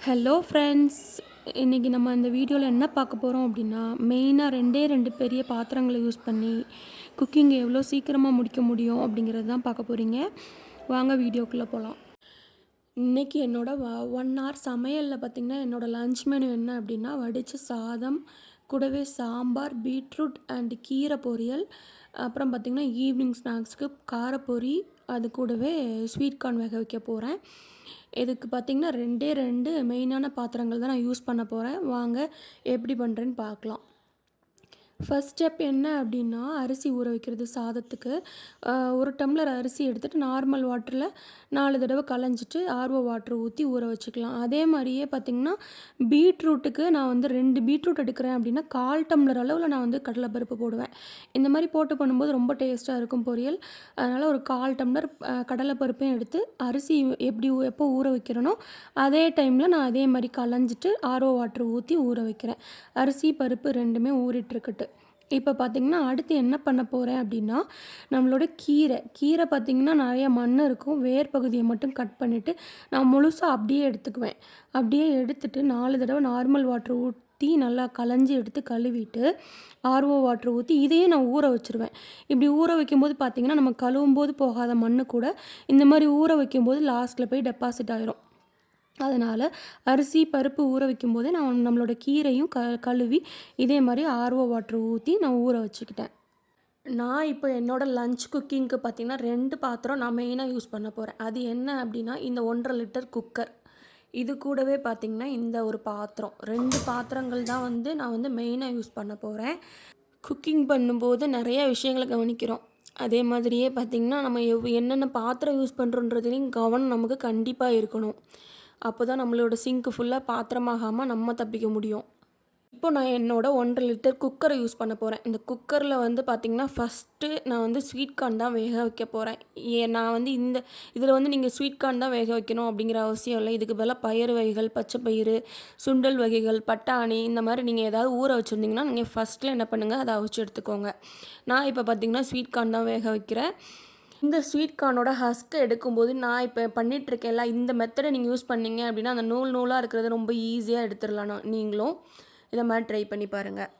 Hello friends இன்றைக்கி நம்ம இந்த வீடியோவில் என்ன பார்க்க போகிறோம் அப்படின்னா மெயினாக ரெண்டே ரெண்டு பெரிய பாத்திரங்களை யூஸ் பண்ணி குக்கிங் எவ்வளோ சீக்கிரமாக முடிக்க முடியும் அப்படிங்கிறது தான் பார்க்க போகிறீங்க வாங்க வீடியோக்குள்ளே போகலாம் இன்றைக்கி என்னோடய ஒன் ஹவர் சமையலில் பார்த்திங்கன்னா என்னோடய லஞ்ச் மெனு என்ன அப்படின்னா வடித்த சாதம் கூடவே சாம்பார் பீட்ரூட் அண்ட் கீரை பொரியல் அப்புறம் பார்த்திங்கன்னா ஈவினிங் ஸ்நாக்ஸ்க்கு காரப்பொரி அது கூடவே ஸ்வீட் கார்ன் வேக வைக்க போகிறேன் இதுக்கு பார்த்திங்கன்னா ரெண்டே ரெண்டு மெயினான பாத்திரங்கள் தான் நான் யூஸ் பண்ண போகிறேன் வாங்க எப்படி பண்ணுறேன்னு பார்க்கலாம். ஃபஸ்ட் ஸ்டெப் என்ன அப்படின்னா அரிசி ஊற வைக்கிறது சாதத்துக்கு. ஒரு டம்ளர் அரிசி எடுத்துகிட்டு நார்மல் வாட்டரில் நாலு தடவை களைஞ்சிட்டு ஆர்வ வாட்டர் ஊற்றி ஊற வச்சுக்கலாம். அதே மாதிரியே பார்த்திங்கன்னா பீட்ரூட்டுக்கு நான் வந்து ரெண்டு பீட்ரூட் எடுக்கிறேன் அப்படின்னா கால் டம்ளர் அளவில் நான் வந்து கடலைப்பருப்பு போடுவேன். இந்த மாதிரி போட்டு பண்ணும்போது ரொம்ப டேஸ்ட்டாக இருக்கும் பொரியல். அதனால் ஒரு கால் டம்ளர் கடலைப்பருப்பையும் எடுத்து அரிசி எப்படி எப்போ ஊற வைக்கிறேனோ அதே டைமில் நான் அதே மாதிரி களைஞ்சிட்டு ஆர்ஓ வாட்டர் ஊற்றி ஊற வைக்கிறேன். அரிசி பருப்பு ரெண்டுமே ஊறிட்டுருக்கட்டு இப்போ பார்த்திங்கன்னா அடுத்து என்ன பண்ண போகிறேன் அப்படின்னா நம்மளோட கீரை. கீரை பார்த்திங்கன்னா நிறைய மண் இருக்கும். வேர் பகுதியை மட்டும் கட் பண்ணிவிட்டு நான் முழுசாக அப்படியே எடுத்துக்குவேன். அப்படியே எடுத்துட்டு நாலு தடவை நார்மல் வாட்டர் ஊற்றி நல்லா களைஞ்சி எடுத்து கழுவிட்டு ஆர்ஓ வாட்டர் ஊற்றி இதையும் நான் ஊற வச்சுருவேன். இப்படி ஊற வைக்கும்போது பார்த்திங்கன்னா நம்ம கழுவும் போது போகாத மண்ணு கூட இந்த மாதிரி ஊற வைக்கும்போது லாஸ்ட்டில் போய் டெபாசிட் ஆகிரும் அதனால் அரிசி பருப்பு ஊற வைக்கும் போதே நான் நம்மளோட கீரையும் க கழுவி இதே மாதிரி ஆர்வ வாட்டர் ஊற்றி நான் ஊற வச்சுக்கிட்டேன். நான் இப்போ என்னோடய லஞ்ச் குக்கிங்க்கு பார்த்திங்கன்னா ரெண்டு பாத்திரம் நான் மெயினாக யூஸ் பண்ண போகிறேன் அது என்ன அப்படின்னா இந்த ஒன்றரை லிட்டர் குக்கர் இது கூடவே பார்த்திங்கன்னா இந்த ஒரு பாத்திரம். ரெண்டு பாத்திரங்கள் தான் வந்து நான் வந்து மெயினாக யூஸ் பண்ண போகிறேன் குக்கிங் பண்ணும்போது நிறைய விஷயங்களை கவனிக்கிறோம். அதே மாதிரியே பார்த்திங்கன்னா நம்ம எவ் என்னென்ன பாத்திரம் யூஸ் பண்ணுறோன்றதுலையும் கவனம் நமக்கு கண்டிப்பாக இருக்கணும். அப்போ தான் நம்மளோட சிங்க்கு ஃபுல்லாக பாத்திரமாகாமல் நம்ம தப்பிக்க முடியும். இப்போ நான் என்னோட ஒன்றரை லிட்டர் குக்கரை யூஸ் பண்ண போகிறேன் இந்த குக்கரில் வந்து பார்த்திங்கன்னா ஃபஸ்ட்டு நான் வந்து ஸ்வீட் கார்ன் தான் வேக வைக்க போகிறேன் ஏ நான் வந்து இந்த இதில் வந்து நீங்கள் ஸ்வீட் கார்ன் தான் வேக வைக்கணும் அப்படிங்கிற அவசியம் இல்லை. இதுக்கு பதிலாக பயிறு வகைகள் பச்சை பயிறு சுண்டல் வகைகள் பட்டாணி இந்த மாதிரி நீங்கள் ஏதாவது ஊற வச்சுருந்தீங்கன்னா நீங்கள் ஃபஸ்ட்டில் என்ன பண்ணுங்கள் அதை அவிச்சு எடுத்துக்கோங்க. நான் இப்போ பார்த்திங்கன்னா ஸ்வீட் கார்ன் தான் வேக வைக்கிறேன். இந்த ஸ்வீட் கார்னோட ஹஸ்க்கை எடுக்கும்போது நான் இப்போ பண்ணிகிட்ருக்கேன்ல இந்த மெத்தடை நீங்கள் யூஸ் பண்ணீங்க அப்படின்னா அந்த நூல் நூலாக இருக்கிறத ரொம்ப ஈஸியாக எடுத்துடலாம் நீங்களும் இதை மாதிரி ட்ரை பண்ணி பாருங்கள்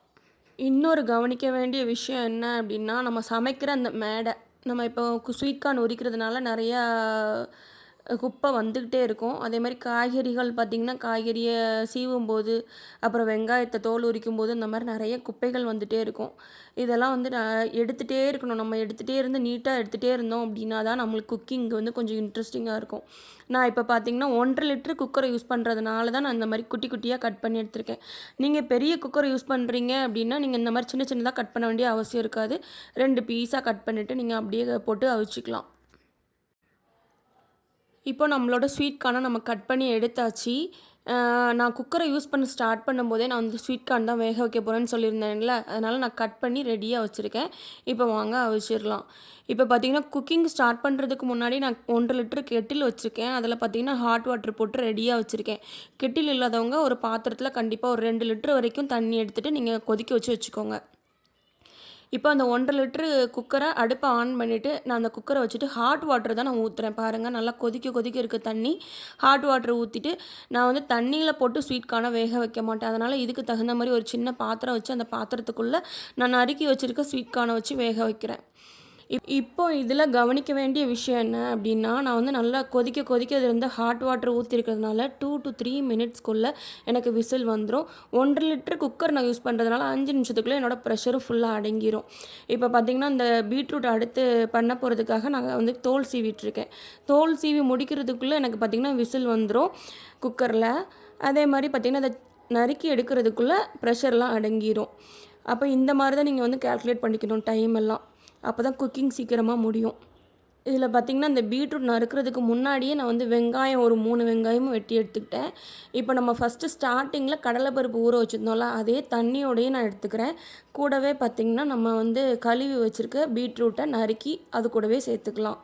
இன்னொரு கவனிக்க வேண்டிய விஷயம் என்ன அப்படின்னா நம்ம சமைக்கிற அந்த மேடை நம்ம இப்போ ஸ்வீட் கார்ன் உரிக்கிறதுனால நிறையா குப்பை வந்துக்கிட்டே இருக்கும். அதே மாதிரி காய்கறிகள் பார்த்திங்கன்னா காய்கறியை சீவும் போது அப்புறம் வெங்காயத்தை தோல் உரிக்கும் போது இந்த மாதிரி நிறைய குப்பைகள் வந்துகிட்டே இருக்கும். இதெல்லாம் வந்து நான் எடுத்துகிட்டே இருக்கணும். நம்ம எடுத்துகிட்டே இருந்து நீட்டாக எடுத்துகிட்டே இருந்தோம் அப்படின்னா தான் நம்மளுக்கு குக்கிங் வந்து கொஞ்சம் இன்ட்ரெஸ்டிங்காக இருக்கும். நான் இப்போ பார்த்திங்கன்னா ஒன்றரை லிட்டர் குக்கரை யூஸ் பண்ணுறதுனால தான் நான் இந்த மாதிரி குட்டி குட்டியாக கட் பண்ணி எடுத்திருக்கேன். நீங்கள் பெரிய குக்கரை யூஸ் பண்ணுறீங்க அப்படின்னா நீங்கள் இந்த மாதிரி சின்ன சின்னதாக கட் பண்ண வேண்டிய அவசியம் இருக்காது. ரெண்டு பீஸாக கட் பண்ணிவிட்டு நீங்கள் அப்படியே போட்டு அவிச்சிக்கலாம். இப்போ நம்மளோட ஸ்வீட் கார்னை நம்ம கட் பண்ணி எடுத்தாச்சு. நான் குக்கரை யூஸ் பண்ண ஸ்டார்ட் பண்ணும்போதே நான் வந்து ஸ்வீட் கார்ன் தான் வேக வைக்க போகிறேன்னு சொல்லியிருந்தேன்ல. அதனால் நான் கட் பண்ணி ரெடியாக வச்சுருக்கேன். இப்போ வாங்க அவிச்சிடலாம். இப்போ பார்த்தீங்கன்னா குக்கிங் ஸ்டார்ட் பண்ணுறதுக்கு முன்னாடி நான் ஒன்றரை லிட்டர் கெட்டில் வச்சுருக்கேன். அதில் பார்த்தீங்கன்னா ஹாட் வாட்டர் போட்டு ரெடியாக வச்சுருக்கேன். கெட்டில் இல்லாதவங்க ஒரு பாத்திரத்தில் கண்டிப்பாக ஒரு ரெண்டு லிட்டர் வரைக்கும் தண்ணி எடுத்துகிட்டு நீங்கள் கொதிக்க வச்சு வச்சுக்கோங்க. இப்போ அந்த ஒன்றரை லிட்ரு குக்கரை அடுப்பை ஆன் பண்ணிவிட்டு நான் அந்த குக்கரை வச்சுட்டு ஹாட் வாட்டர் தான் நான் ஊற்றுறேன் பாருங்கள் நல்லா கொதிக்க கொதிக்க இருக்க தண்ணி. ஹாட் வாட்டர் ஊற்றிட்டு நான் வந்து தண்ணியில் போட்டு ஸ்வீட் கார்னை வேக வைக்க மாட்டேன். அதனால் இதுக்கு தகுந்த மாதிரி ஒரு சின்ன பாத்திரம் வச்சு அந்த பாத்திரத்துக்குள்ளே நான் நறுக்கி வச்சுருக்க ஸ்வீட் கார்னை வச்சு வேக வைக்கிறேன். இப் இப்போ இதில் கவனிக்க வேண்டிய விஷயம் என்ன அப்படின்னா நான் வந்து நல்லா கொதிக்க கொதிக்க இது வந்து ஹாட் வாட்டர் ஊற்றிருக்கிறதுனால டூ டு த்ரீ மினிட்ஸ்க்குள்ளே எனக்கு விசில் வந்துடும் ஒன்றரை லிட்டர் குக்கர் நான் யூஸ் பண்ணுறதுனால அஞ்சு நிமிஷத்துக்குள்ளே என்னோடய ப்ரெஷரும் ஃபுல்லாக அடங்கிரும். இப்போ பார்த்திங்கன்னா இந்த பீட்ரூட் அடுத்து பண்ண போகிறதுக்காக நான் வந்து தோல் சீவிட்டுருக்கேன். தோல் சீவி முடிக்கிறதுக்குள்ளே எனக்கு பார்த்திங்கன்னா விசில் வந்துடும் குக்கரில் அதே மாதிரி பார்த்திங்கன்னா அதை நறுக்கி எடுக்கிறதுக்குள்ளே ப்ரெஷர்லாம் அடங்கிரும். அப்போ இந்த மாதிரி தான் நீங்கள் வந்து கால்குலேட் பண்ணிக்கணும் டைம் எல்லாம். அப்போ தான் குக்கிங் சீக்கிரமாக முடியும். இதில் பார்த்திங்கன்னா இந்த பீட்ரூட் நறுக்கிறதுக்கு முன்னாடியே நான் வந்து வெங்காயம் ஒரு மூணு வெங்காயமும் வெட்டி எடுத்துக்கிட்டேன். இப்போ நம்ம ஃபஸ்ட்டு ஸ்டார்டிங்கில் கடலைப்பருப்பு ஊற வச்சுருந்தோம்ல அதே தண்ணியோடையே நான் எடுத்துக்கிறேன். கூடவே பார்த்திங்கன்னா நம்ம வந்து கழுவி வச்சுருக்க பீட்ரூட்டை நறுக்கி அது கூடவே சேர்த்துக்கலாம்.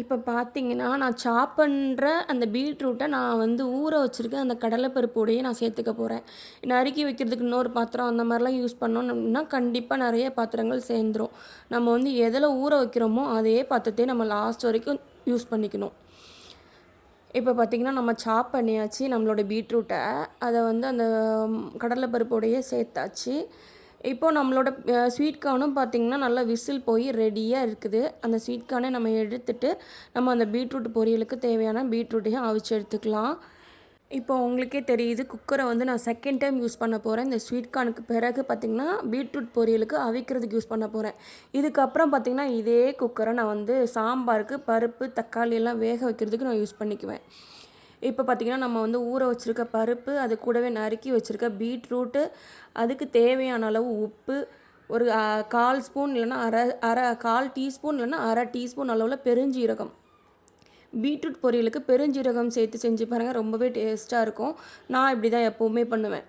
இப்போ பார்த்தீங்கன்னா நான் சாப் பண்ணுற அந்த பீட்ரூட்டை நான் வந்து ஊற வச்சுருக்கேன் அந்த கடலைப்பருப்போடையே நான் சேர்த்துக்க போகிறேன் நறுக்கி வைக்கிறதுக்கு இன்னொரு பாத்திரம் அந்த மாதிரிலாம் யூஸ் பண்ணோம் அப்படின்னா கண்டிப்பாக நிறைய பாத்திரங்கள் சேர்ந்துரும். நம்ம வந்து எதில் ஊற வைக்கிறோமோ அதே பாத்திரத்தையே நம்ம லாஸ்ட் வரைக்கும் யூஸ் பண்ணிக்கணும். இப்போ பார்த்திங்கன்னா நம்ம சாப் பண்ணியாச்சு நம்மளோட பீட்ரூட்டை. அதை வந்து அந்த கடலைப்பருப்போடையே சேர்த்தாச்சு. இப்போது நம்மளோட ஸ்வீட் கார்னும் பார்த்திங்கன்னா நல்லா விசில் போய் ரெடியாக இருக்குது. அந்த ஸ்வீட் கார்னை நம்ம எடுத்துட்டு நம்ம அந்த பீட்ரூட் பொரியலுக்கு தேவையான பீட்ரூட்டையும் அவிச்சு எடுத்துக்கலாம். இப்போ உங்களுக்கே தெரியுது குக்கரை வந்து நான் செகண்ட் டைம் யூஸ் பண்ண போகிறேன் இந்த ஸ்வீட் கார்னுக்கு பிறகு பார்த்திங்கன்னா பீட்ரூட் பொரியலுக்கு அவிக்கிறதுக்கு யூஸ் பண்ண போகிறேன் இதுக்கப்புறம் பார்த்திங்கன்னா இதே குக்கரை நான் வந்து சாம்பாருக்கு பருப்பு தக்காளி எல்லாம் வேக வைக்கிறதுக்கு நான் யூஸ் பண்ணிக்குவேன். இப்போ பார்த்திங்கன்னா நம்ம வந்து ஊற வச்சுருக்க பருப்பு அது கூடவே நறுக்கி வச்சுருக்க பீட்ரூட்டு அதுக்கு தேவையான அளவு உப்பு ஒரு கால் ஸ்பூன் இல்லைன்னா அரை அரை கால் டீஸ்பூன் இல்லைன்னா அரை டீஸ்பூன் அளவில் பெருஞ்சீரகம். பீட்ரூட் பொரியலுக்கு பெருஞ்சீரகம் சேர்த்து செஞ்சு பாருங்கள் ரொம்பவே டேஸ்ட்டாக இருக்கும். நான் இப்படி தான் எப்போவுமே பண்ணுவேன்.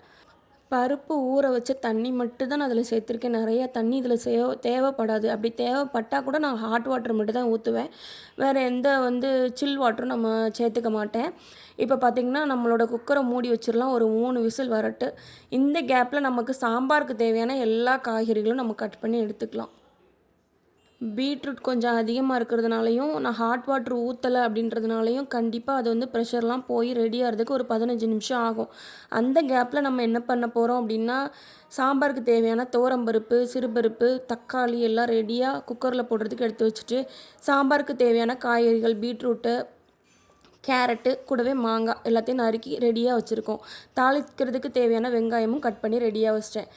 பருப்பு ஊற வச்ச தண்ணி மட்டும் தான் நான் அதில் சேர்த்துருக்கேன். நிறைய தண்ணி இதில் சே தேவைப்படாது. அப்படி தேவைப்பட்டால் கூட நான் ஹாட் வாட்டர் மட்டும் தான் ஊற்றுவேன் வேறு எந்த வந்து சில் வாட்டரும் நம்ம சேர்த்துக்க மாட்டேன். இப்போ பார்த்திங்கன்னா நம்மளோட குக்கரை மூடி வச்சிடலாம் ஒரு மூணு விசில் வரட்டு. இந்த கேப்பில் நமக்கு சாம்பாருக்கு தேவையான எல்லா காய்கறிகளும் நம்ம கட் பண்ணி எடுத்துக்கலாம். பீட்ரூட் கொஞ்சம் அதிகமாக இருக்கிறதுனாலையும் நான் ஹாட் வாட்டர் ஊற்றலை அப்படின்றதுனாலையும் கண்டிப்பாக அது வந்து ப்ரெஷர்லாம் போய் ரெடி ஆகிறதுக்கு ஒரு பதினஞ்சு நிமிஷம் ஆகும். அந்த கேப்பில் நம்ம என்ன பண்ண போகிறோம் அப்படின்னா சாம்பாருக்கு தேவையான தோரம்பருப்பு சிறுபருப்பு தக்காளி எல்லாம் ரெடியாக குக்கரில் போடுறதுக்கு எடுத்து வச்சுட்டு சாம்பாருக்கு தேவையான காய்கறிகள் பீட்ரூட்டு கேரட்டு கூடவே மாங்காய் எல்லாத்தையும் நறுக்கி ரெடியாக வச்சுருக்கோம். தாளிக்கிறதுக்கு தேவையான வெங்காயமும் கட் பண்ணி ரெடியாக வச்சிட்டேன்.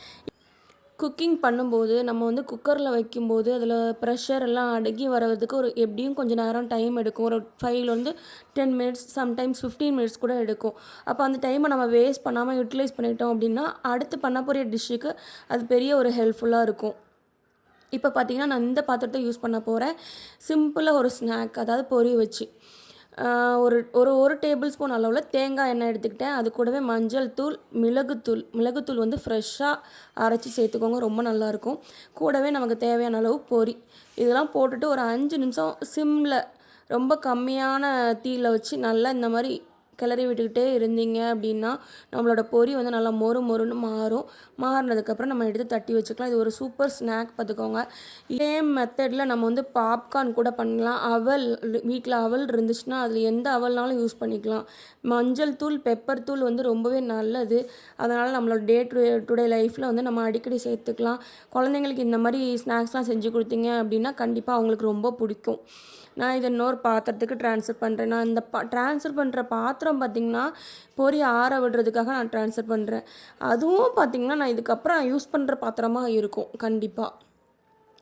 குக்கிங் பண்ணும்போது நம்ம வந்து குக்கரில் வைக்கும்போது அதில் ப்ரெஷர் எல்லாம் அடங்கி வர்றதுக்கு ஒரு எப்படியும் கொஞ்சம் நேரம் டைம் எடுக்கும். ஒரு ஃபைவ்லேருந்து ten minutes sometimes fifteen minutes கூட எடுக்கும். அப்போ அந்த டைமை நம்ம வேஸ்ட் பண்ணாமல் யூட்டிலைஸ் பண்ணிட்டோம் அப்படின்னா அடுத்து பண்ண போகிற டிஷ்ஷுக்கு அது பெரிய ஒரு ஹெல்ப்ஃபுல்லாக இருக்கும். இப்போ பார்த்தீங்கன்னா நான் இந்த பாத்திரத்தை யூஸ் பண்ண போகிறேன் சிம்பிளாக ஒரு ஸ்நாக் அதாவது பொறி வச்சு. ஒரு ஒரு ஒரு டேபிள் ஸ்பூன் அளவில் தேங்காய் எண்ணெய் எடுத்துக்கிட்டேன். அது கூடவே மஞ்சள் தூள் மிளகுத்தூள் மிளகுத்தூள் வந்து ஃப்ரெஷ்ஷாக அரைச்சி சேர்த்துக்கோங்க ரொம்ப நல்லாயிருக்கும் கூடவே நமக்கு தேவையான அளவு பொரி. இதெல்லாம் போட்டுட்டு ஒரு அஞ்சு நிமிஷம் சிம்மில் ரொம்ப கம்மியான தீயில் வச்சு நல்லா இந்த மாதிரி கிளறி விட்டுக்கிட்டே இருந்தீங்க அப்படின்னா நம்மளோட பொரி வந்து நல்லா மொறு மொறுன்னு மாறும். மாறினதுக்கப்புறம் நம்ம எடுத்து தட்டி வச்சுக்கலாம். இது ஒரு சூப்பர் ஸ்நாக் பார்த்துக்கோங்க. இதே மெத்தடில் நம்ம வந்து பாப்கார்ன் கூட பண்ணலாம். அவல் வீட்டில் அவல் இருந்துச்சுன்னா அதில் எந்த அவல்னாலும் யூஸ் பண்ணிக்கலாம். மஞ்சள் தூள் பெப்பர் தூள் வந்து ரொம்பவே நல்லது. அதனால் நம்மளோட டே டு டுடே லைஃப்பில் வந்து நம்ம அடிக்கடி சேர்த்துக்கலாம். குழந்தைங்களுக்கு இந்த மாதிரி ஸ்நாக்ஸ்லாம் செஞ்சு கொடுத்தீங்க அப்படின்னா கண்டிப்பாக அவங்களுக்கு ரொம்ப பிடிக்கும். நான் இதை இன்னொரு பாத்திரத்துக்கு ட்ரான்ஸ்ஃபர் பண்ணுறேன் நான் இந்த பா ட்ரான்ஸ்ஃபர் பண்ணுற பாத்திரம் பார்த்திங்கன்னா பொறி ஆற விடுறதுக்காக நான் ட்ரான்ஸ்ஃபர் பண்ணுறேன் அதுவும் பார்த்திங்கன்னா நான் இதுக்கப்புறம் நான் யூஸ் பண்ணுற பாத்திரமாக இருக்கும் கண்டிப்பாக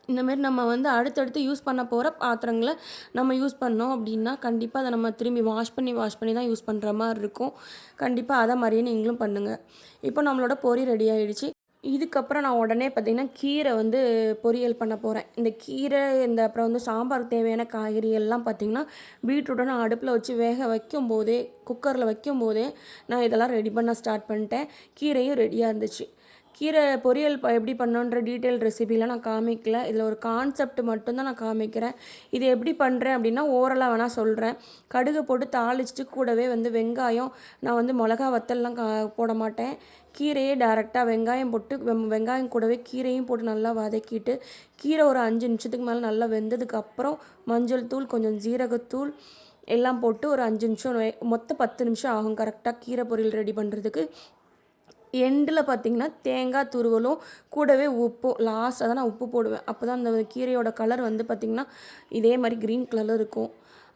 இந்தமாரி நம்ம வந்து அடுத்தடுத்து யூஸ் பண்ண போகிற பாத்திரங்களை நம்ம யூஸ் பண்ணோம் அப்படின்னா கண்டிப்பாக அதை நம்ம திரும்பி வாஷ் பண்ணி வாஷ் பண்ணி தான் யூஸ் பண்ணுற மாதிரி இருக்கும். கண்டிப்பாக அதை மாதிரியே நீங்களும் பண்ணுங்கள் இப்போ நம்மளோட பொரி ரெடி ஆகிடுச்சு இதுக்கப்புறம் நான் உடனே பார்த்திங்கன்னா கீரை வந்து பொரியல் பண்ண போகிறேன் இந்த கீரை இந்த அப்புறம் வந்து சாம்பாருக்கு தேவையான காய்கறி எல்லாம் பார்த்திங்கன்னா பீட்ரூட்டை நான் அடுப்பில் வச்சு வேக வைக்கும் போதே குக்கரில் வைக்கும் போதே நான் இதெல்லாம் ரெடி பண்ண ஸ்டார்ட் பண்ணிட்டேன். கீரையும் ரெடியாக இருந்துச்சு. கீரை பொரியல் எப்படி பண்ணணுன்ற டீட்டெயில் ரெசிபிலாம் நான் காமிக்கல. இதில் ஒரு கான்செப்ட் மட்டும்தான் நான் காமிக்கிறேன். இது எப்படி பண்ணுறேன் அப்படின்னா ஓரலாக வேணால் சொல்கிறேன் கடுகு போட்டு தாளிச்சிட்டு கூடவே வந்து வெங்காயம் நான் வந்து மிளகா வத்தல்லாம் கா போட மாட்டேன். கீரையே டேரெக்டாக வெங்காயம் போட்டு வெங்காயம் கூடவே கீரையும் போட்டு நல்லா வதக்கிட்டு கீரை ஒரு அஞ்சு நிமிஷத்துக்கு மேலே நல்லா வெந்ததுக்கப்புறம் மஞ்சள் தூள் கொஞ்சம் ஜீரகத்தூள் எல்லாம் போட்டு ஒரு அஞ்சு நிமிஷம் மொத்தம் பத்து நிமிஷம் ஆகும். கரெக்டாக கீரை பொரியல் ரெடி பண்ணுறதுக்கு எண்டில் பார்த்தீங்கன்னா தேங்காய் துருவலும் கூடவே உப்பும் லாஸ்ட்டாக தான் நான் உப்பு போடுவேன். அப்போ தான் அந்த கீரையோட கலர் வந்து பார்த்திங்கன்னா இதே மாதிரி க்ரீன் கலரில் இருக்கும்.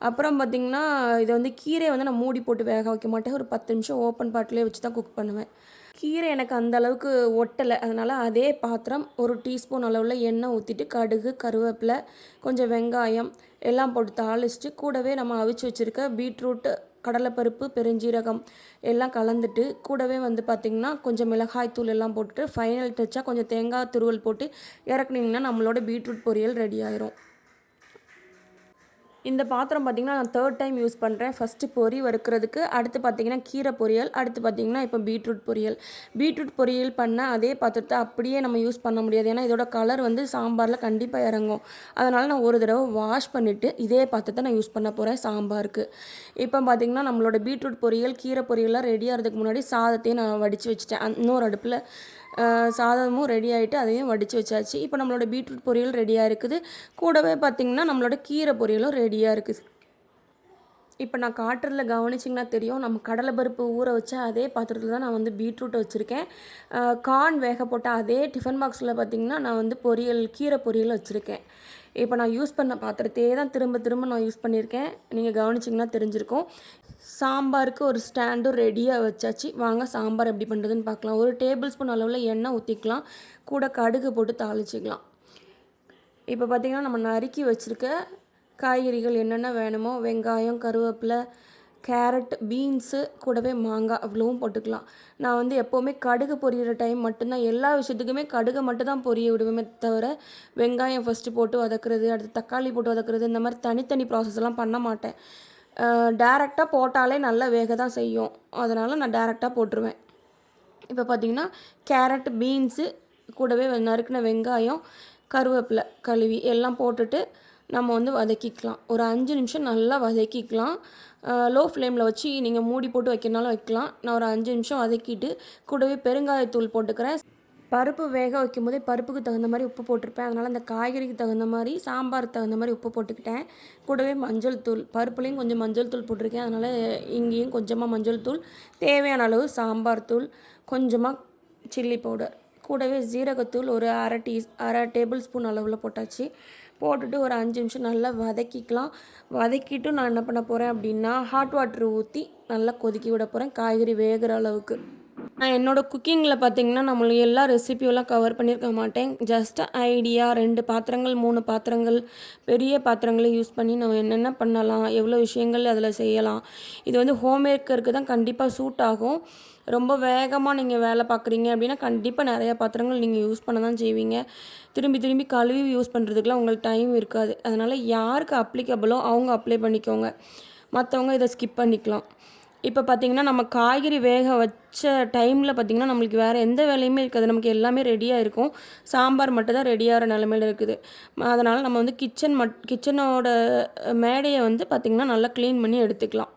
அப்புறம் பார்த்திங்கன்னா இதை வந்து கீரையை வந்து நான் மூடி போட்டு வேக வைக்க மாட்டேன். ஒரு பத்து நிமிஷம் ஓப்பன் பாட்டிலே வச்சு தான் குக் பண்ணுவேன். கீரை எனக்கு அந்த அளவுக்கு ஒட்டலை. அதனால் அதே பாத்திரம் ஒரு டீஸ்பூன் அளவில் எண்ணெய் ஊற்றிட்டு கடுகு கருவேப்பிலை கொஞ்சம் வெங்காயம் எல்லாம் போட்டு தாளிச்சிட்டு கூடவே நம்ம அவிச்சு வச்சுருக்க பீட்ரூட்டு கடலைப்பருப்பு பெருஞ்சீரகம் எல்லாம் கலந்துட்டு கூடவே வந்து பார்த்திங்கன்னா கொஞ்சம் மிளகாய் தூள் எல்லாம் போட்டுட்டு ஃபைனல் டச்சாக கொஞ்சம் தேங்காய் துருவல் போட்டு இறக்குனீங்கன்னா நம்மளோட பீட்ரூட் பொரியல் ரெடி ஆயிரும். இந்த பாத்திரம் பார்த்திங்கன்னா நான் தேர்ட் டைம் யூஸ் பண்ணுறேன் ஃபஸ்ட்டு பொரி வறுக்கிறதுக்கு அடுத்து பார்த்திங்கன்னா கீரை பொரியல் அடுத்து பார்த்திங்கன்னா இப்போ பீட்ரூட் பொரியல். பீட்ரூட் பொரியல் பண்ண அதே பாத்திரத்தை அப்படியே நம்ம யூஸ் பண்ண முடியாது. ஏன்னா இதோட கலர் வந்து சாம்பாரில் கண்டிப்பாக இறங்கும். அதனால் நான் ஒரு தடவை வாஷ் பண்ணிவிட்டு இதே பாத்திரத்தை நான் யூஸ் பண்ண போகிறேன் சாம்பாருக்கு. இப்போ பார்த்திங்கன்னா நம்மளோட பீட்ரூட் பொரியல் கீரை பொரியல்லாம் ரெடி ஆகிறதுக்கு முன்னாடி சாதத்தையும் நான் வடித்து வச்சுட்டேன். இன்னொரு அடுப்பில் சாதமும் ரெடி ஆகிட்டு அதையும் வடித்து வச்சாச்சு. இப்போ நம்மளோட பீட்ரூட் பொரியல் ரெடியாக இருக்குது. கூடவே பார்த்திங்கன்னா நம்மளோட கீரை பொரியலும் ரெடியாக இருக்குது இப்போ நான் காட்டுறதுல கவனிச்சிங்கன்னா தெரியும். நம்ம கடலை பருப்பு ஊற வச்ச அதே பாத்திரத்தில் தான் நான் வந்து பீட்ரூட்டை வச்சுருக்கேன். கார்ன் வேக போட்ட அதே டிஃபன் பாக்ஸில் பார்த்திங்கன்னா நான் வந்து பொரியல் கீரை பொரியல் வச்சுருக்கேன். இப்போ நான் யூஸ் பண்ண பாத்திரத்தையே தான் திரும்ப திரும்ப நான் யூஸ் பண்ணியிருக்கேன் நீங்கள் கவனிச்சிங்கன்னா தெரிஞ்சிருக்கும். சாம்பாருக்கு ஒரு ஸ்டாண்டும் ரெடியாக வச்சாச்சு. வாங்க சாம்பார் எப்படி பண்ணுறதுன்னு பார்க்கலாம். ஒரு டேபிள் ஸ்பூன் அளவில் எண்ணெய் ஊற்றிக்கலாம் கூட கடுகு போட்டு தாளிச்சிக்கலாம். இப்போ பார்த்திங்கன்னா நம்ம நறுக்கி வச்சுருக்க காய்கறிகள் என்னென்ன வேணுமோ வெங்காயம் கருவேப்பிலை கேரட் பீன்ஸு கூடவே மாங்காய் அவ்வளவும் போட்டுக்கலாம். நான் வந்து எப்போவுமே கடுகு பொரியிற டைம் மட்டும்தான். எல்லா விஷயத்துக்குமே கடுகை மட்டும் தான் பொரிய விடுவேமே தவிர வெங்காயம் ஃபஸ்ட்டு போட்டு வதக்குறது அடுத்து தக்காளி போட்டு வதக்குறது இந்த மாதிரி தனித்தனி ப்ராசஸ்லாம் பண்ண மாட்டேன். டேரெக்டாக போட்டாலே நல்லா வேக தான் செய்யும். அதனால் நான் டேரெக்டாக போட்டுருவேன். இப்போ பார்த்தீங்கன்னா கேரட் பீன்ஸு கூடவே நறுக்கின வெங்காயம் கருவேப்பிலை கழுவி எல்லாம் போட்டுட்டு நம்ம வந்து வதக்கிக்கலாம். ஒரு அஞ்சு நிமிஷம் நல்லா வதக்கிக்கலாம். லோ ஃப்ளேமில் வச்சு நீங்கள் மூடி போட்டு வைக்கிறனாலும் வைக்கலாம். நான் ஒரு அஞ்சு நிமிஷம் வதக்கிட்டு கூடவே பெருங்காயத்தூள் போட்டுக்கிறேன். பருப்பு வேக வைக்கும் போதே பருப்புக்கு தகுந்த மாதிரி உப்பு போட்டிருப்பேன். அதனால் அந்த காய்கறிக்கு தகுந்த மாதிரி சாம்பார் தகுந்த மாதிரி உப்பு போட்டுக்கிட்டேன். கூடவே மஞ்சள் தூள் பருப்புலேயும் கொஞ்சம் மஞ்சள் தூள் போட்டிருக்கேன். அதனால் இங்கேயும் கொஞ்சமாக மஞ்சள் தூள் தேவையான அளவு சாம்பார் தூள் கொஞ்சமாக சில்லி பவுடர் கூடவே ஜீரகத்தூள் ஒரு அரை டீ அரை டேபிள் ஸ்பூன் அளவில் போட்டாச்சு. போட்டுட்டு ஒரு அஞ்சு நிமிஷம் நல்லா வதக்கிக்கலாம். வதக்கிட்டு நான் என்ன பண்ண போகிறேன் அப்படின்னா ஹாட் வாட்டர் ஊற்றி நல்லா கொதிக்க விட போகிறேன் காய்கறி வேகிற அளவுக்கு. நான் என்னோடய குக்கிங்கில் பார்த்தீங்கன்னா நம்மளுக்கு எல்லா ரெசிபியெல்லாம் கவர் பண்ணியிருக்க மாட்டேன். ஜஸ்ட் ஐடியா ரெண்டு பாத்திரங்கள் மூணு பாத்திரங்கள் பெரிய பாத்திரங்களை யூஸ் பண்ணி நம்ம என்னென்ன பண்ணலாம் எவ்வளோ விஷயங்கள் அதில் செய்யலாம். இது வந்து ஹோம் மேக்கருக்கு தான் கண்டிப்பாக சூட் ஆகும். ரொம்ப வேகமாக நீங்கள் வேலை பார்க்குறீங்க அப்படின்னா கண்டிப்பாக நிறையா பாத்திரங்கள் நீங்கள் யூஸ் பண்ண தான் செய்வீங்க. திரும்பி திரும்பி கழுவி யூஸ் பண்ணுறதுக்குலாம் உங்களுக்கு டைம் இருக்காது. அதனால் யாருக்கு அப்ளிகபிளோ அவங்க அப்ளை பண்ணிக்கோங்க. மற்றவங்க இதை ஸ்கிப் பண்ணிக்கலாம். இப்போ பார்த்திங்கன்னா நம்ம காய்கறி வேக வச்ச டைமில் பார்த்தீங்கன்னா நம்மளுக்கு வேறு எந்த வேலையுமே இருக்காது. நமக்கு எல்லாமே ரெடியாக இருக்கும். சாம்பார் மட்டும் தான் ரெடியாகிற நிலமையில இருக்குது. அதனால் நம்ம வந்து கிச்சன் மட் கிச்சனோட மேடையை வந்து பார்த்திங்கன்னா நல்லா க்ளீன் பண்ணி எடுத்துக்கலாம்.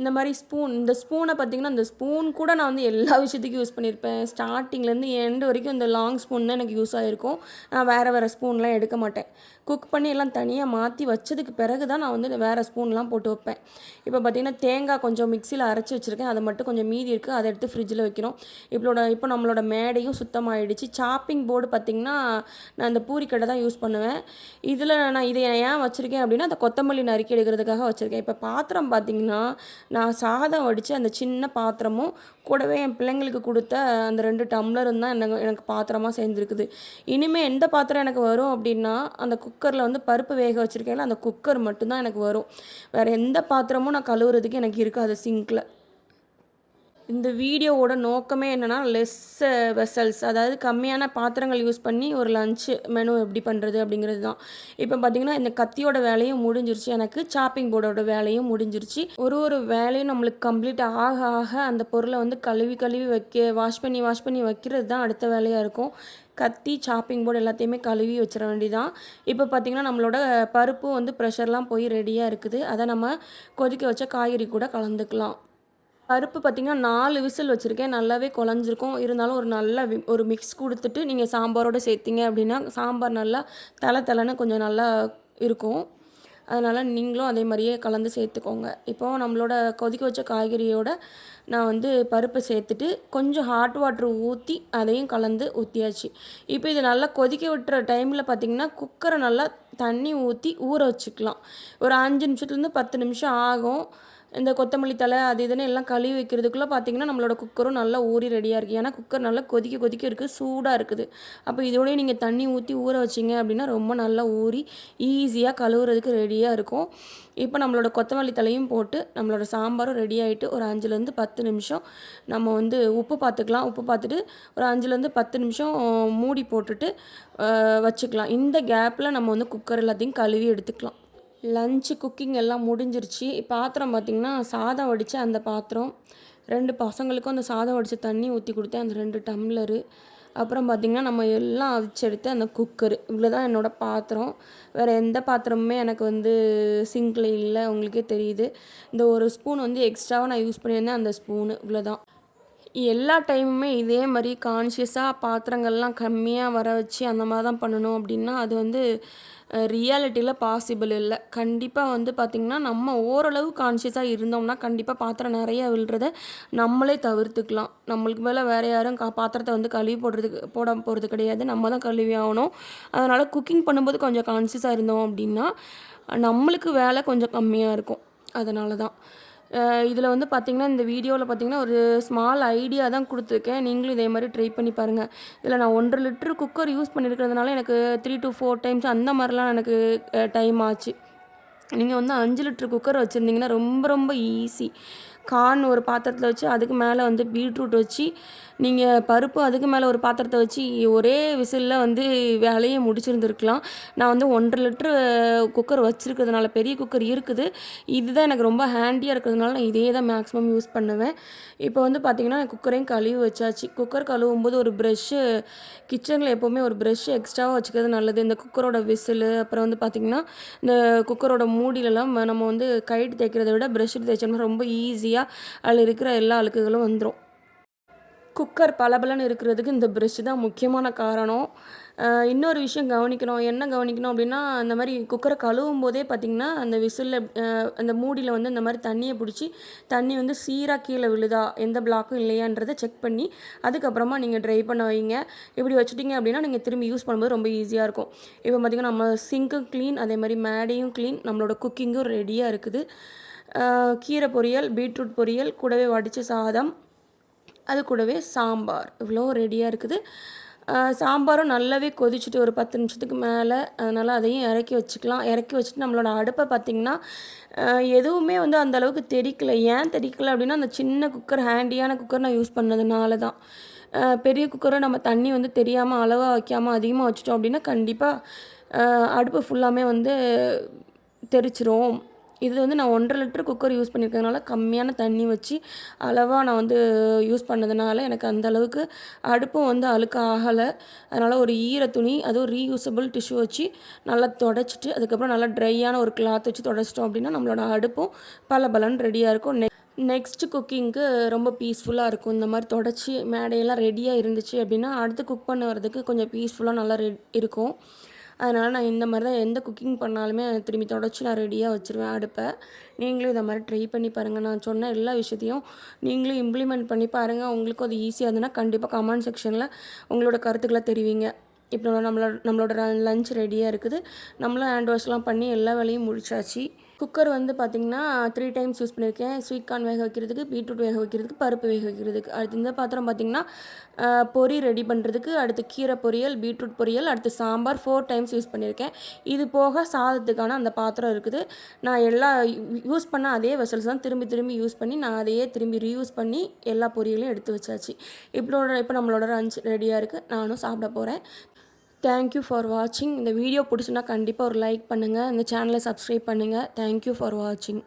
இந்த மாதிரி ஸ்பூன் இந்த ஸ்பூனை பார்த்தீங்கன்னா இந்த ஸ்பூன் கூட நான் வந்து எல்லா விஷயத்துக்கும் யூஸ் பண்ணியிருப்பேன் ஸ்டார்டிங்லேருந்து எண்டு வரைக்கும் இந்த லாங் ஸ்பூன் தான் எனக்கு யூஸ் ஆகிருக்கும் நான் வேறு வேறு ஸ்பூன்லாம் எடுக்க மாட்டேன். குக் பண்ணி எல்லாம் தனியாக மாற்றி வச்சதுக்கு பிறகு தான் நான் வந்து வேறு ஸ்பூன்லாம் போட்டு வைப்பேன். இப்போ பார்த்திங்கன்னா தேங்காய் கொஞ்சம் மிக்சியில் அரைச்சி வச்சுருக்கேன். அதை மட்டும் கொஞ்சம் மீதி இருக்குது அதை எடுத்து ஃப்ரிட்ஜில் வைக்கிறோம். இப்போட இப்போ நம்மளோட மேடையும் சுத்தமாகிடுச்சு சாப்பிங் போர்டு பார்த்திங்கன்னா நான் இந்த கடை தான் யூஸ் பண்ணுவேன். இதில் நான் இதை ஏன் வச்சுருக்கேன் அப்படின்னா அந்த கொத்தமல்லி நறுக்கி எடுக்கிறதுக்காக வச்சுருக்கேன். இப்போ பாத்திரம் பார்த்திங்கன்னா நான் சாதம் வடித்து அந்த சின்ன பாத்திரமும் கூடவே என் பிள்ளைங்களுக்கு கொடுத்த அந்த ரெண்டு டம்ளரும் தான் எனக்கு எனக்கு பாத்திரமாக சேர்ந்துருக்குது. இனிமேல் எந்த பாத்திரம் எனக்கு வரும் அப்படின்னா அந்த குக்கரில் வந்து பருப்பு வேக வச்சுருக்கேன்ல அந்த குக்கர் மட்டும்தான் எனக்கு வரும். வேறு எந்த பாத்திரமும் நான் கழுவுறதுக்கு எனக்கு இருக்காது சிங்கில். இந்த வீடியோவோட நோக்கமே என்னென்னா லெஸ் வெசல்ஸ் அதாவது கம்மியான பாத்திரங்கள் யூஸ் பண்ணி ஒரு லஞ்சு மெனு எப்படி பண்ணுறது அப்படிங்கிறது தான் இப்போ பார்த்திங்கன்னா இந்த கத்தியோட வேலையும் முடிஞ்சிருச்சு. எனக்கு சாப்பிங் போர்டோட வேலையும் முடிஞ்சிருச்சு. ஒரு ஒரு வேலையும் நம்மளுக்கு கம்ப்ளீட் ஆக ஆக அந்த பொருளை வந்து கழுவி கழுவி வைக்க வாஷ் பண்ணி வாஷ் பண்ணி வைக்கிறது தான் அடுத்த வேலையாக இருக்கும். கத்தி சாப்பிங் போர்டு எல்லாத்தையுமே கழுவி வச்சிட வேண்டியதான் இப்போ பார்த்திங்கன்னா நம்மளோட பருப்பு வந்து ப்ரெஷர்லாம் போய் ரெடியாக இருக்குது. அதை நம்ம கொதிக்க வச்ச காய்கறி கூட கலந்துக்கலாம். பருப்பு பார்த்திங்கன்னா நாலு விசில் வச்சுருக்கேன். நல்லாவே குழஞ்சிருக்கும். இருந்தாலும் ஒரு நல்ல வி ஒரு மிக்ஸ் கொடுத்துட்டு நீங்கள் சாம்பாரோட சேர்த்திங்க அப்படின்னா சாம்பார் நல்லா தலை தலைன்னு கொஞ்சம் நல்லா இருக்கும். அதனால் நீங்களும் அதே மாதிரியே கலந்து சேர்த்துக்கோங்க. இப்போது நம்மளோட கொதிக்க வச்ச காய்கறியோட நான் வந்து பருப்பை சேர்த்துட்டு கொஞ்சம் ஹாட் வாட்டர் ஊற்றி அதையும் கலந்து ஊற்றியாச்சு இப்போ இது நல்லா கொதிக்க விட்டுற டைமில் பார்த்திங்கன்னா குக்கரை நல்லா தண்ணி ஊற்றி ஊற வச்சுக்கலாம். ஒரு அஞ்சு நிமிஷத்துலேருந்து பத்து நிமிஷம் ஆகும். இந்த கொத்தமல்லி தழை அது இதுன்னு எல்லாம் கழுவி வைக்கிறதுக்குள்ளே பார்த்தீங்கன்னா நம்மளோட குக்கரும் நல்லா ஊறி ரெடியாக இருக்குது ஏன்னா குக்கர் நல்லா கொதிக்க கொதிக்க இருக்குது சூடாக இருக்குது. அப்போ இதோடய நீங்கள் தண்ணி ஊற்றி ஊற வச்சிங்க அப்படின்னா ரொம்ப நல்லா ஊறி ஈஸியாக கழுவுறதுக்கு ரெடியாக இருக்கும். இப்போ நம்மளோட கொத்தமல்லி தலையும் போட்டு நம்மளோட சாம்பாரும் ரெடி ஆகிட்டு ஒரு அஞ்சுலேருந்து பத்து நிமிஷம் நம்ம வந்து உப்பு பார்த்துக்கலாம் உப்பு பார்த்துட்டு ஒரு அஞ்சுலேருந்து பத்து நிமிஷம் மூடி போட்டுட்டு வச்சுக்கலாம். இந்த கேப்பில் நம்ம வந்து குக்கர் எல்லாத்தையும் கழுவி எடுத்துக்கலாம். லஞ்சு குக்கிங் எல்லாம் முடிஞ்சிருச்சு. பாத்திரம் பார்த்திங்கன்னா சாதம் வடித்த அந்த பாத்திரம் ரெண்டு பசங்களுக்கும் அந்த சாதம் வடித்த தண்ணி ஊற்றி கொடுத்தேன். அந்த ரெண்டு டம்ளரு அப்புறம் பார்த்திங்கன்னா நம்ம எல்லாம் அவிச்செடுத்து அந்த குக்கரு இவ்வளோ தான் என்னோடய பாத்திரம். வேறு எந்த பாத்திரமுமே எனக்கு வந்து சிங்கில் இல்லை உங்களுக்கே தெரியுது. இந்த ஒரு ஸ்பூன் வந்து எக்ஸ்ட்ராவாக நான் யூஸ் பண்ணியிருந்தேன் அந்த ஸ்பூனு இவ்வளோ தான் எல்லா டைமுமே இதே மாதிரி கான்ஷியஸாக பாத்திரங்கள்லாம் கம்மியாக வர வச்சு அந்த மாதிரி தான் பண்ணணும் அப்படின்னா அது வந்து ரியாலிட்டியில் பாசிபிள் இல்லை. கண்டிப்பாக வந்து பார்த்திங்கன்னா நம்ம ஓரளவு கான்ஷியஸாக இருந்தோம்னா கண்டிப்பாக பாத்திரம் நிறைய விழுறத நம்மளே தவிர்த்துக்கலாம். நம்மளுக்கு மேலே வேறு யாரும் கா பாத்திரத்தை வந்து கழுவி போடுறதுக்கு போட போகிறது கிடையாது. நம்ம தான் கழுவி ஆகணும். அதனால் குக்கிங் பண்ணும்போது கொஞ்சம் கான்ஷியஸாக இருந்தோம் அப்படின்னா நம்மளுக்கு வேலை கொஞ்சம் கம்மியாக இருக்கும். அதனால தான். இதில் வந்து பார்த்திங்கன்னா இந்த வீடியோவில் பார்த்திங்கன்னா ஒரு ஸ்மால் ஐடியா தான் கொடுத்துருக்கேன். நீங்களும் இதே மாதிரி ட்ரை பண்ணி பாருங்கள் இதில் நான் ஒன்றரை லிட்டர் குக்கர் யூஸ் பண்ணியிருக்கிறதுனால எனக்கு த்ரீ டு ஃபோர் டைம்ஸ் அந்த மாதிரிலாம் எனக்கு டைம் ஆச்சு. நீங்கள் வந்து அஞ்சு லிட்டர் குக்கர் வச்சுருந்தீங்கன்னா ரொம்ப ரொம்ப ஈஸி கார்ன் ஒரு பாத்திரத்தில் வச்சு அதுக்கு மேலே வந்து பீட்ரூட் வச்சு நீங்கள் பருப்பு அதுக்கு மேலே ஒரு பாத்திரத்தை வச்சு ஒரே விசிலில் வந்து வேலையை முடிச்சிருந்துருக்கலாம். நான் வந்து ஒன்றரை லிட்ரு குக்கர் வச்சுருக்கிறதுனால பெரிய குக்கர் இருக்குது. இதுதான் எனக்கு ரொம்ப ஹேண்டியாக இருக்கிறதுனால நான் இதே தான் மேக்ஸிமம் யூஸ் பண்ணுவேன். இப்போ வந்து பார்த்திங்கன்னா குக்கரையும் கழுவி வச்சாச்சு. குக்கர் கழுவும் போது ஒரு ப்ரெஷ்ஷு கிச்சனில் எப்போவுமே ஒரு ப்ரெஷ் எக்ஸ்ட்ராவாக வச்சுக்கிறது நல்லது. இந்த குக்கரோட விசிலு அப்புறம் வந்து பார்த்திங்கன்னா இந்த குக்கரோட மூடிலெலாம் நம்ம வந்து கைட்டு தேய்க்கிறத விட ப்ரெஷ்ஷு தேய்ச்சோம்னா ரொம்ப ஈஸியாக அதில் இருக்கிற எல்லா அழுக்குகளும் வந்துடும் குக்கர் பளபளன்னு இருக்கிறதுக்கு இந்த ப்ரெஷ் தான் முக்கியமான காரணம். இன்னொரு விஷயம் கவனிக்கணும். என்ன கவனிக்கணும் அப்படின்னா அந்த மாதிரி குக்கரை கழுவும் போதே பார்த்திங்கன்னா அந்த விசிலில் அந்த மூடியில் வந்து இந்த மாதிரி தண்ணியை பிடிச்சி தண்ணி வந்து சீராக கீழே விழுதா எந்த பிளாக்கும் இல்லையான்றதை செக் பண்ணி அதுக்கப்புறமா நீங்கள் ட்ரை பண்ண வைங்க. இப்படி வச்சுட்டிங்க அப்படின்னா நீங்கள் திரும்பி யூஸ் பண்ணும்போது ரொம்ப ஈஸியாக இருக்கும். இப்போ பார்த்திங்கன்னா நம்ம சிங்க்கும் க்ளீன் அதே மாதிரி மேடையும் க்ளீன் நம்மளோட குக்கிங்கும் ரெடியாக இருக்குது. கீரை பொரியல் பீட்ரூட் பொரியல் கூடவே வடித்த சாதம் அது கூடவே சாம்பார். இவ்வளோ ரெடியாக இருக்குது. சாம்பாரும் நல்லாவே கொதிச்சுட்டு ஒரு பத்து நிமிஷத்துக்கு மேலே அதனால் அதையும் இறக்கி வச்சுக்கலாம். இறக்கி வச்சுட்டு நம்மளோட அடுப்பை பார்த்திங்கன்னா எதுவுமே வந்து அந்த அளவுக்கு ஏன் தெறிக்கல அப்படின்னா அந்த சின்ன குக்கர் ஹேண்டியான குக்கர் நான் யூஸ் பண்ணதுனால தான். பெரிய குக்கரை நம்ம தண்ணி வந்து தெரியாமல் அளவாக வைக்காமல் அதிகமாக வச்சுட்டோம் அப்படின்னா கண்டிப்பாக அடுப்பு ஃபுல்லாமே வந்து தெரிச்சிரும். இது வந்து நான் ஒன்றரை லிட்டர் குக்கர் யூஸ் பண்ணியிருக்கனால கம்மியான தண்ணி வச்சு அளவாக நான் வந்து யூஸ் பண்ணதுனால எனக்கு அந்த அளவுக்கு அடுப்பும் வந்து அழுக்க ஆகலை. அதனால் ஒரு ஈர துணி அதுவும் ரீயூசபிள் டிஷ்யூ வச்சு நல்லா தொடச்சிட்டு அதுக்கப்புறம் நல்லா ட்ரையான ஒரு கிளாத் வச்சு தொடச்சிட்டோம் அப்படின்னா நம்மளோட அடுப்பும் பல பலன்னு ரெடியாக இருக்கும். நெக் நெக்ஸ்ட் குக்கிங்க்கு ரொம்ப பீஸ்ஃபுல்லாக இருக்கும். இந்த மாதிரி தொடச்சி மேடையெல்லாம் ரெடியாக இருந்துச்சு அப்படின்னா அடுத்து குக் பண்ண வரதுக்கு கொஞ்சம் பீஸ்ஃபுல்லாக நல்லா ரெ இருக்கும். அதனால் நான் இந்த மாதிரி தான் எந்த குக்கிங் பண்ணாலுமே திரும்பி தொடச்சி நான் ரெடியாக வச்சுருவேன். அடுப்பை நீங்களும் இதை மாதிரி ட்ரை பண்ணி பாருங்கள் நான் சொன்ன எல்லா விஷயத்தையும் நீங்களும் இம்ப்ளிமெண்ட் பண்ணி பாருங்கள் உங்களுக்கும் அது ஈஸியாக இருந்ததுன்னா கண்டிப்பாக கமெண்ட் செக்ஷனில் உங்களோட கருத்துக்களை தெரிவிங்க. இப்போ நம்மளோட நம்மளோட லஞ்ச் ரெடியாக இருக்குது. நம்மளும் ஹேண்ட் வாஷ்லாம் பண்ணி எல்லா வேலையும் முடிச்சாச்சு. குக்கர் வந்து பார்த்திங்கன்னா த்ரீ டைம்ஸ் யூஸ் பண்ணியிருக்கேன் ஸ்வீட் கார்ன் வேக வைக்கிறதுக்கு பீட்ரூட் வேக வைக்கிறதுக்கு பருப்பு வேக வைக்கிறதுக்கு. அடுத்து இந்த பாத்திரம் பார்த்திங்கன்னா பொரி ரெடி பண்ணுறதுக்கு அடுத்து கீரை பொரியல் பீட்ரூட் பொரியல் அடுத்து சாம்பார் ஃபோர் டைம்ஸ் யூஸ் பண்ணியிருக்கேன் இது போக சாதத்துக்கான அந்த பாத்திரம் இருக்குது. நான் எல்லா யூஸ் பண்ண அதே வெசல்ஸ் தான் திரும்பி திரும்பி யூஸ் பண்ணி நான் அதையே திரும்பி ரீயூஸ் பண்ணி எல்லா பொரியலையும் எடுத்து வச்சாச்சு. இப்போட இப்போ நம்மளோட ரன்ச் ரெடியாக இருக்குது நானும் சாப்பிட போகிறேன் தேங்க்யூ ஃபார் வாட்சிங் இந்த வீடியோ பிடிச்சுன்னா கண்டிப்பாக ஒரு லைக் பண்ணுங்கள் இந்த சேனலை சப்ஸ்கிரைப் பண்ணுங்கள் தேங்க்யூ ஃபார் வாட்சிங்